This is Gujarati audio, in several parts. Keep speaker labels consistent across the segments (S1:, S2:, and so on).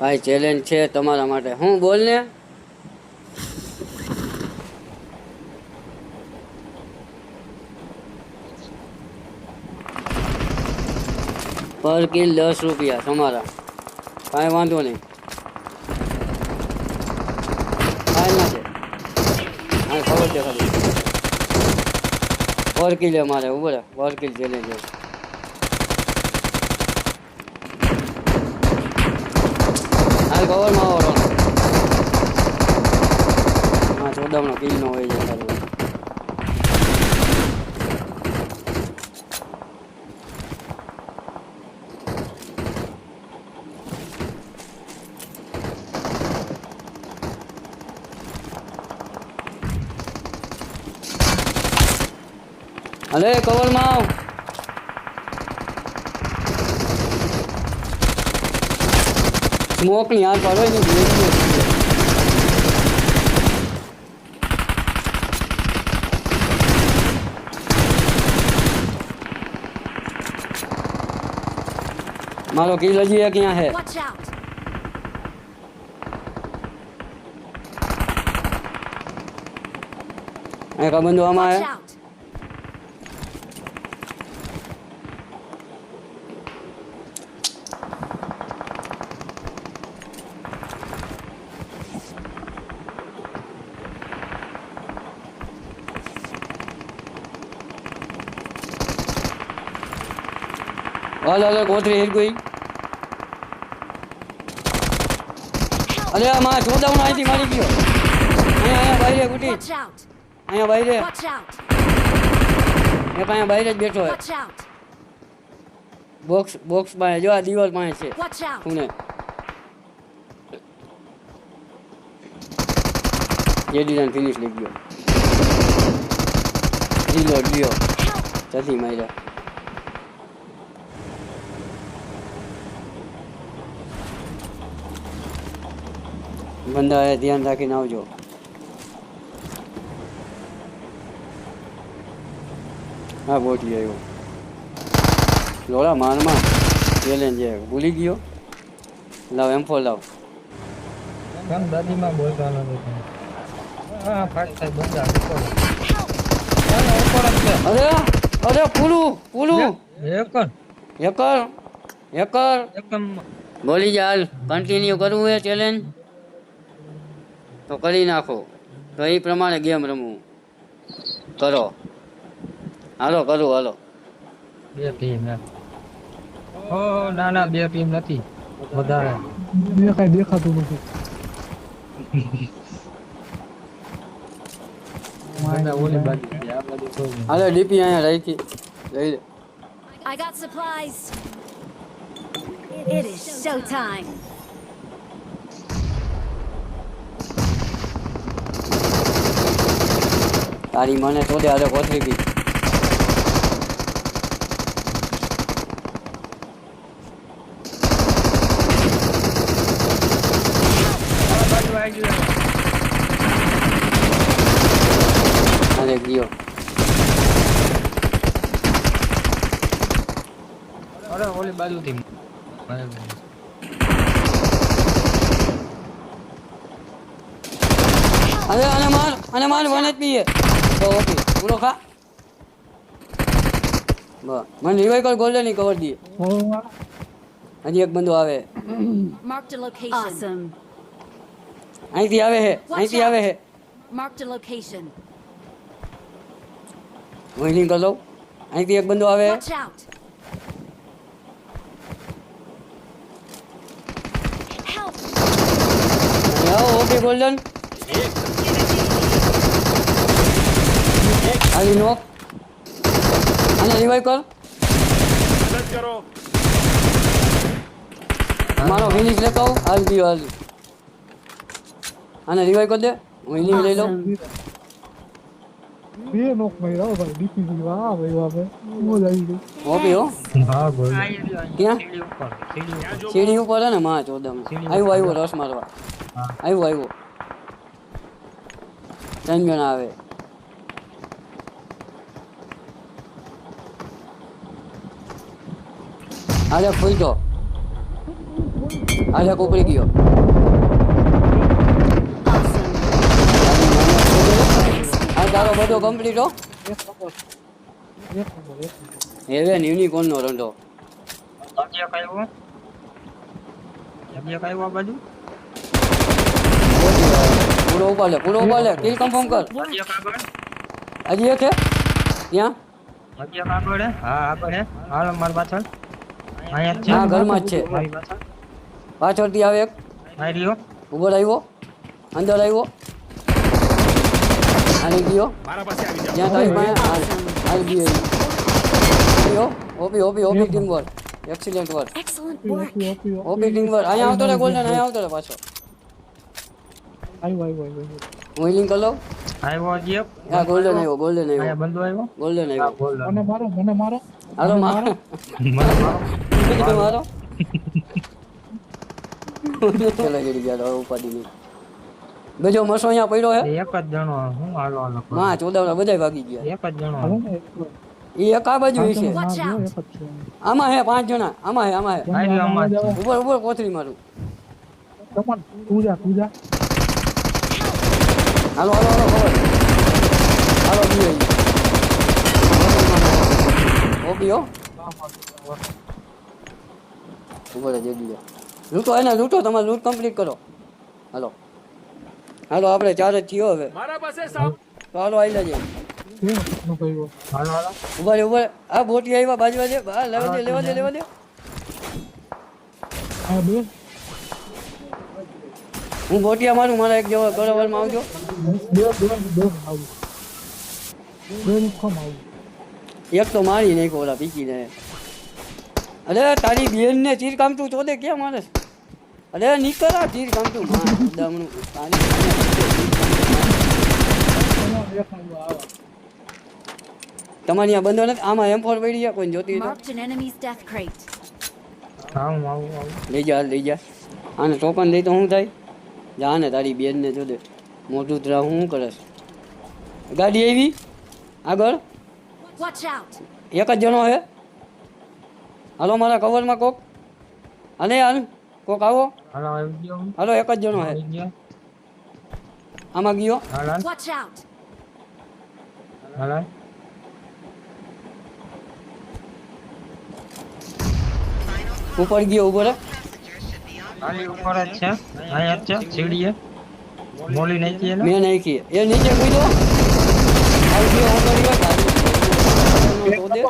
S1: ભાઈ ચેલેન્જ છે તમારા માટે. હું બોલ ને. પર કિલ દસ રૂપિયા તમારા. કાંઈ વાંધો નહીં. કાંઈ છે, ખબર છે. ખાલી પર કિલ મારે ઊભો રહે. પર કિલ ચેલેન્જ છે. હાલ કવરમાં આવો રોનો હા ચોદામનો કિલ નો હોય છે સારું અલે કવરમાં આવ. સ્મોકની આ પાડો ને મારો કિલ હજી એક અહીંયા હે એ કબંધો આમાં હે હાલ હાલ કોથરી હિર ગઈ. અરે આ માં ચોદાવનો અહીંથી મારી ગયો. અહીંયા અહીંયા બાયરે ગુટી! અહીંયા
S2: out!
S1: એક અહીંયા બાયરે જ બેઠો હે
S2: Watch out!
S1: બોક્સ બોક્સ પાસે જો આ દિવાલ પાસે છે! ખૂણે. જે ડિઝાઇન ફિનિશ લઈ ગયો. રીલોડ લ્યો જલ્દી માર્યા. બંદા એ ધ્યાન રાખીને આવજો. હા બોટી આવ્યો. લોડા મારમાં ચેલેન્જ છે ભૂલી ગયો? લાવ એમ ફોર લાવ.
S3: કેમ દાદીમાં હા ફાટ થાય છે.
S1: અરે અરે પૂરું પૂરું
S3: એકર એકર
S1: હેકર બોલી જા હાલ કન્ટિન્યુ કરવું એ ચેલેન્જ તો કરી નાખો. તો એ પ્રમાણે ગેમ રમવું. કરો. હાલો કરું હાલો.
S3: બે ટીમ ઓ ના ના બે ટીમ નથી. વધારે.
S4: દેખાય દેખાતું નથી.
S1: હાલે ડીપી અહીંયા રાખી. લઈ લે.
S2: I got supplies. It is showtime.
S1: તારી મને શોધે આજે કોથરી ગઈ
S3: આવી ગયું. અરે ઓલી બાજુથી
S1: અરે આને માર અને માર વન જ પીએ તો ઓકે પૂરો ખા બસ મને રિવાઈ કર ગોલ્ડનની કવર દઈએ હજી એક બંદો આવે
S2: Marked a location. Awesome.
S1: અહીંથી આવે હે અહીંથી આવે હે
S2: Marked a location.
S1: હું હિલિંગ કરી લઉં અહીંથી એક બંદો આવે હે
S2: Watch out! Help!
S1: અને આવો ઓકે ગોલ્ડન હાલી નોક આને રિવાઈવ કર. મારો વિનિશ લેતો આવું. હાલ ગયો હાલ આને રિવાઈવ કર દે. હું વિનિશ લઈ લઉં.
S4: બે નોક માર્યા હો ભાઈ. ડીપી વાહ ભાઈ વાહ ભાઈ. મોજ આવી ગઈ.
S1: ઓકે હો.
S3: હા ભાઈ.
S1: ક્યાં?
S3: સીડી ઉપર
S1: હે ને માં ચોદમ આવ્યો આવ્યો રસ મારવા. આવ્યો આવ્યો ત્રણ જણા આવે. આજે ખોઈ તો આજે કોકડી ગયો આ તારો બધો કમ્પ્લીટ હો હેવેન યુનિકોર્ન નો રંડો પૂરો ઉપાડ લે પૂરો ઉપાડ લે કિલ કન્ફર્મ કર હજી એક છે ત્યાં
S3: આગળ હા આગળ હે હાલો મારી પાછળ
S1: હા, ઘરમાં જ છે.
S3: પાછળ
S1: પાછળથી આવે એક.
S3: આઈ
S1: ઉપર આવ્યો અંદર આવ્યો. આની ગયો. જ્યાં તારી પાસે હાલ ગયો ગયો. OP OP OP team work excellent work
S4: OP
S1: team work અહીંયા આવતો રે ગોલ્ડન અહીંયા આવતો રે પાછો.
S4: આવ્યો આવ્યો આવ્યો
S1: હું હિલિંગ કરી.
S3: આવ્યો જીપ
S1: હા ગોલ્ડન આવ્યો ગોલ્ડન
S3: અહીંયા
S1: આવ્યો
S3: બંધુ આવ્યો.
S1: ગોલ્ડન આવ્યો.
S4: મને મારો મને મારો.
S1: હાલો મારો.
S3: મને મારો
S1: મારો ચલો જડી ગયા ઉપાડી નહીં બીજો મસો અહીંયા પડ્યો હે?
S3: એક જ જણો હું હાલો હાલો કરું.
S1: ચોદાવડા બધાય ભાગી ગયા.
S3: એક જ જણો
S1: એ એક આ બાજુ છે આમાં હે પાંચ જણા આમાં હે આમાં હે. ઉપર ઉપર કોથળી મારું.
S4: કમન
S1: હાલો હાલો હાલો ઉપર જ લો લૂંટો એને લૂંટો તમારે લૂંટ કમ્પ્લીટ કરો. હાલો. હાલો આપણે ચાર જ થયો હવે. તો હાલો આવી
S3: હાલો
S1: ઊભા રે ઊભા આ બોટી આવ્યા બાજુ બાજુ હા લેવા દે લેવા દે લેવા દે. હું બોટિયા મારું મારા એક જેવો માં આવજો. એક તો મારી નાખ્યો ઓલા પીકીને. અરે તારી બેન ને ચીર કામતું ચોદે ક્યાં મારે? અરે નીકળ આ ચીર કામતું માં દમણું તારી
S4: એક આવ્યો આવા
S1: તમારી આ બંધો નથી? આમાં એમ ફોર પડી ગયા કોઈ જોતી હોય તો
S2: Marked an enemy's death crate.
S3: આવું આવું આવું.
S1: લઈ જા લઈ જા. આને ટોકન દઈ તો શું થાય? જા ને તારી બેન ને જોદે મોટું તરા હું કરે ગાડી આવી? આગળ?
S2: Watch out.
S1: એક જ જણો હે? હાલો મારા કવરમાં કોક? અને હાલ કોક આવો?
S3: હાલો આવી
S1: એક જ જણો હે. આમાં ગયો. ઉપર ગયો ઉપર
S3: ખાલી ઉપર જ છે. અહીંયા જ છે સીડીએ. મોલી નાખી એને
S1: મેં નાખી એ નીચે કૂદો. હાલ ગયો તો દે.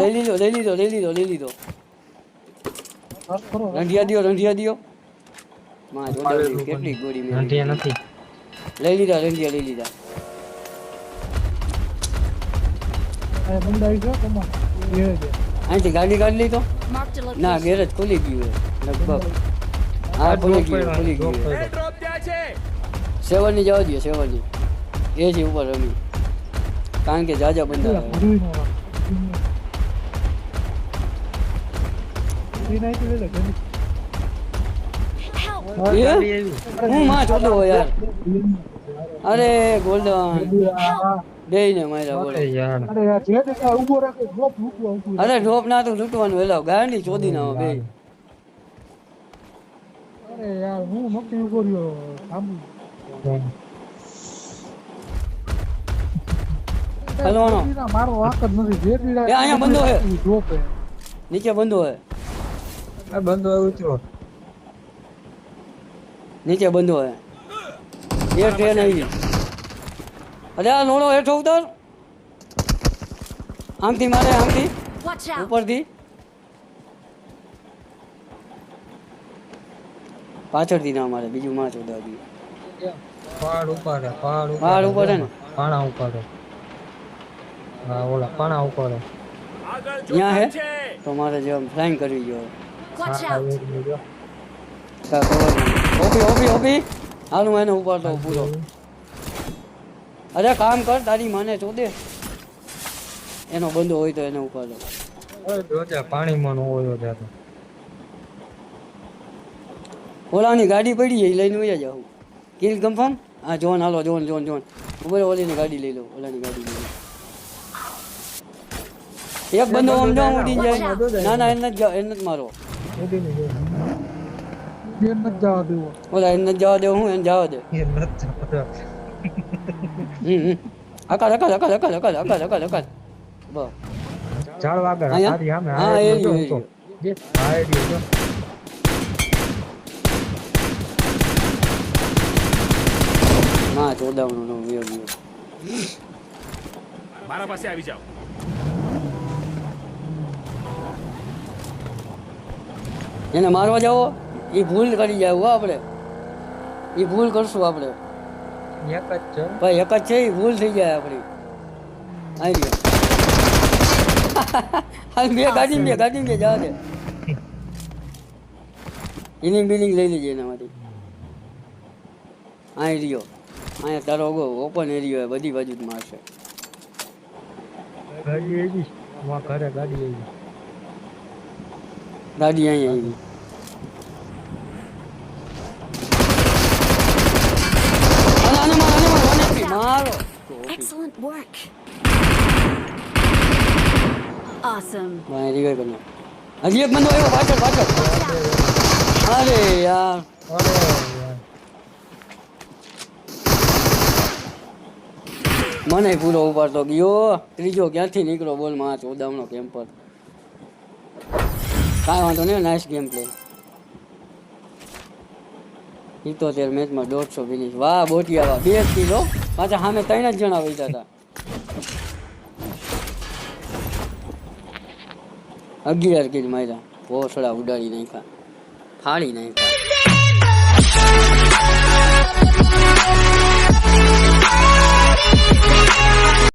S1: લઈ લીધો લઈ લીધો લઈ લીધો લઈ લીધો. રંઢિયા દિયો રંઢિયા દિયો. માં જોડાવી કેટલી ગોળી મેં
S3: રંઢિયા નથી.
S1: લઈ લીધા રંઢિયા લઈ લીધા.
S4: આ બંધાઈ ગયો કમન
S1: અહીંથી ગાડી કાઢી લીધો? ના ગેરેજ ખુલી ગયું લગભગ. હા ખુલી ગયું ખુલી ગયું સેવનની જવા દો સેવનની એ છે ઉપર રમી. કારણ કે જાજા બંધા આવે.
S4: ભૂરી નો ઈ નહીં તો લે લે
S2: Help.
S1: એ? હું માં ચોદો હોય યાર અરે ગોલ્ડન બે ને માર્યા બોલે
S3: અરે યાર
S4: અરે યાર જે જગ્યાએ ઊભો રાખે ડ્રોપ મૂકવા ઊભું
S1: અરે ડ્રોપ ના તો લૂંટવાનું વેલા ગાંડી ચોદી ના બે
S4: અરે યાર હું નક્કી ઊભો રહ્યો
S1: હલવાનો
S4: મારો વાક જ નથી. જેટલીના
S1: એ અહીંયા બંધો હે.
S4: ડ્રોપ હે
S1: નીચે બંધો હે.
S3: આ બંધો આવ્યો છો.
S1: નીચે બંધો હે. એ ટ્રેન આવી અરે આ લોણો હેઠો ઉતર. આમથી મારે આમથી. ઉપરથી. પાછળથી ના મારે બીજું માં ચોદા દી
S3: પહાડ ઉપર પાડ પહાડ ઉપર
S1: પહાડ ઉપર ને?
S3: પાણા ઉપર હે. ઓલા પાણા ઉપર.
S1: ત્યાં હે? તો મારે જેમ ફ્લાઇંગ કરવી જોઈએ ઓપી ઓપી ઓપી હાલ હું એને ઉપાડતો પૂરો. અરે કામ કર તારી માને ચોદે એનો બંધો હોય તો એને ઉપાડો.
S3: પાણીમાં હોય ત્યાં તો.
S1: ઓલાની ગાડી પડી જાય એ લઈને ઉયા જાઉં. કિલ કન્ફર્મ હા જોન હાલો જોન જોન જોન. ઉપર ઓલીની ગાડી લઈ લો ઓલાની ગાડી લઈ લો. એક બંદો આમ જાઉં ઉડી જાય. ના ના એને જ એને જ મારો.
S4: મત જવા દેવો.
S1: ઓલા એને જવા દે હું એને જવા દે.
S3: એ
S1: હમ અકાલ અકાલ અકાલ અકાલ અકાલ અકાલ અકાલ અકાલ
S3: આગળ
S1: અહીંયા?
S3: સારી સામે
S1: હા,
S3: હા
S1: એ
S3: જો. જે. હા એ જો.
S1: ના ચોદાવનો નો વિયો
S5: મારા પાસે આવી જાઓ.
S1: એને મારવા જાઓ એ ભૂલ કરી જાય હો આપણે. એ ભૂલ કરશું આપણે.
S3: એક જ છે?
S1: ભાઈ એક જ છે એ ભૂલ થઈ જાય આપણી. આવી ગયો. હાલ બે ગાડી બે ગાડી બે જવા દે. એની બિલિંગ લઈ લેજે એના માટે અહીં રહ્યો. અહીંયા તારો ઓપન એરિયો બધી બાજુ જ મારશે
S3: ગાડી આવી ઘરે ગાડી આવી
S1: ગાડી અહીંયા આવી
S2: Excellent work. Awesome.
S1: ભાઈ રિવાઈવ કરી હજી એક બંદો આવ્યો પાછળ પાછળ અરે યાર
S3: અરે
S1: મને પૂરો ઉપાડતો ગયો ત્રીજો ક્યાંથી નીકળો બોલમાં ચોદામનો કેમ્પર કાંઈ વાંધો નહીં નાઇસ ગેમ પ્લે સિત્તોતેર મેચમાં દોઢસો ફિનિશ વાહ બોટી વાહ. બે જ કિલો પાછા સામે ત્રણ જ જણા વૈતા હતા. અગિયાર કિલ માર્યા. ભોસડા ઉડાડી નાખ્યા. ફાડી નાખ્યા.